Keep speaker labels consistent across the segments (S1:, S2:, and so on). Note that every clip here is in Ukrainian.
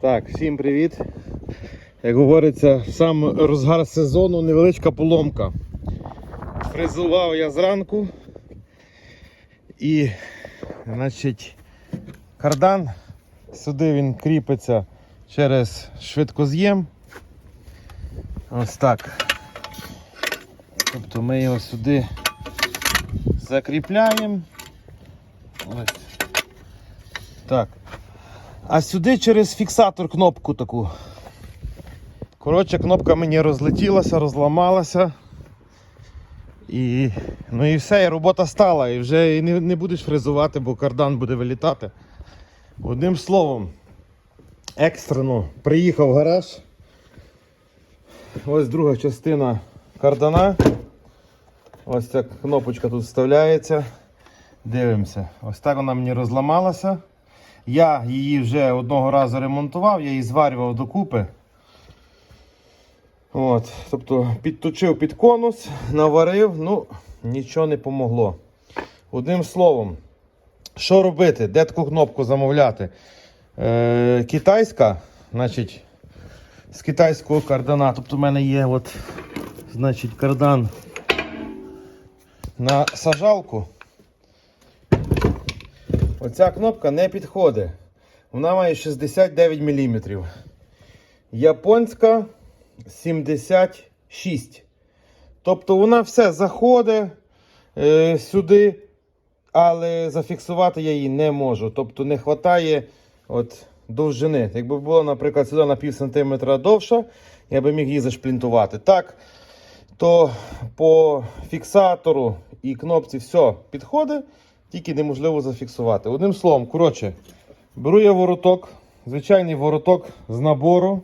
S1: Так, всім привіт. Як говориться, сам розгар сезону невеличка поломка. Фрезував я зранку і, значить, кардан. Сюди він кріпиться через швидкоз'єм. Ось так. Тобто ми його сюди закріпляємо. Ось. Так. А сюди через фіксатор кнопку таку. Коротше, кнопка мені розлетілася, розламалася. І, ну і все, і робота стала. І вже і не, не будеш фрезувати, бо кардан буде вилітати. Одним словом, екстрено приїхав в гараж. Ось друга частина кардана. Ось ця кнопочка тут вставляється. Дивимося. Ось так вона мені розламалася. Я її вже одного разу ремонтував, я її зварював докупи. От, тобто підточив під конус, наварив, ну, нічого не помогло. Одним словом, що робити? Де таку кнопку замовляти? Е, китайська, значить, з китайського кардана. Тобто в мене є от, значить, кардан на сажалку. Оця кнопка не підходить. Вона має 69 мм. Японська 76. Тобто вона все заходить е, сюди, але зафіксувати я її не можу. Тобто не вистачає от, довжини. Якби було, наприклад, сюди на пів сантиметра довша, я би міг її зашплінтувати. Так, то по фіксатору і кнопці все підходить, тільки неможливо зафіксувати. Одним словом, коротше, беру я вороток, звичайний вороток з набору.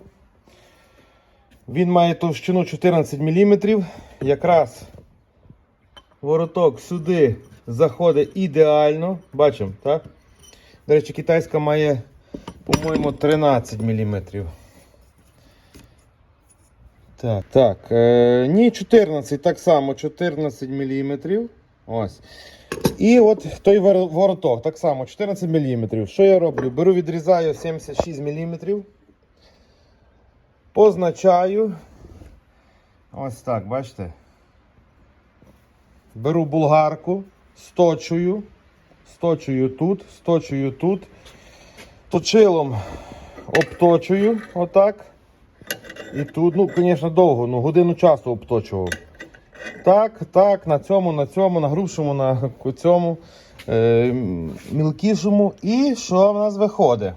S1: Він має товщину 14 мм. Якраз вороток сюди заходить ідеально. Бачимо, так? До речі, китайська має, по-моєму, 13 мм. Так, так. Е, ні, 14, так само 14 мм. Ось. І от той вороток, так само 14 мм. Що я роблю? Беру, відрізаю 76 мм. Позначаю. Ось так, бачите? Беру булгарку, сточую, сточую тут, сточую тут. Точилом обточую отак. І тут, ну, звісно, довго, ну, годину часу обточував. Так, так, на цьому, на цьому, на грубшому, на цьому, е, мілкішому. І що в нас виходить?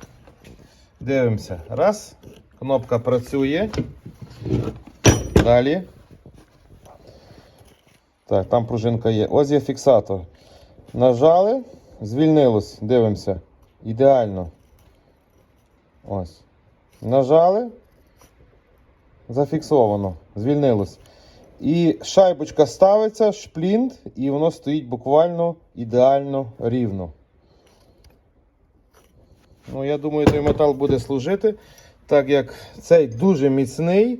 S1: Дивимося. Раз. Кнопка працює. Далі. Так, там пружинка є. Ось є фіксатор. Нажали, звільнилось. Дивимося. Ідеально. Ось. Нажали. Зафіксовано. Звільнилось. І шайбочка ставиться, шплінт, і воно стоїть буквально ідеально рівно. Ну, я думаю, той метал буде служити, так як цей дуже міцний,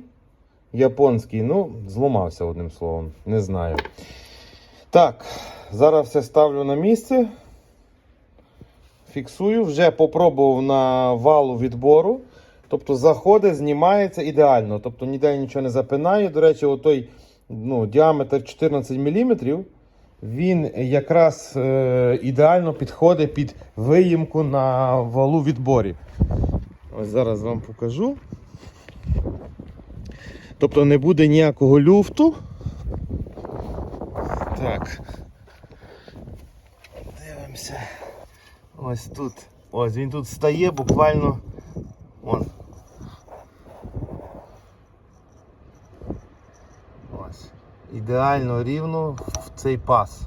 S1: японський, ну, зламався одним словом, не знаю. Так, зараз все ставлю на місце. Фіксую, вже попробував на валу відбору. Тобто заходить, знімається ідеально. Тобто ніде нічого не запинає. До речі, отой ну, діаметр 14 мм, він якраз е, ідеально підходить під виїмку на валу відборі. Ось зараз вам покажу. Тобто не буде ніякого люфту. Так. Дивимося. Ось тут. Ось він тут стає буквально. Вон. Ось. Ідеально рівно в цей пас.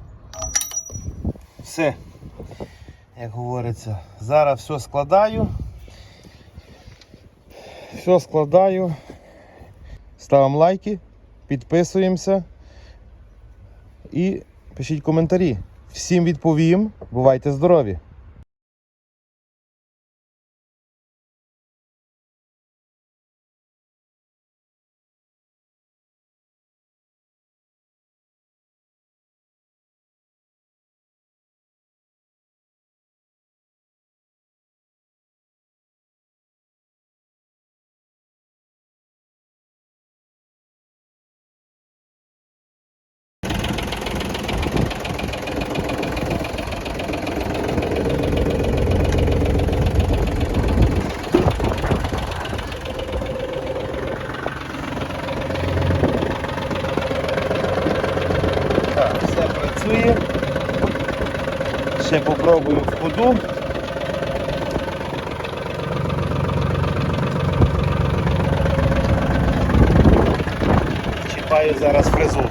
S1: Все. Як говориться, зараз все складаю. Все складаю. Ставимо лайки, підписуємося і пишіть коментарі. Всім відповім. Бувайте здорові! ще попробую в ходу. Чіпаю зараз фрезу.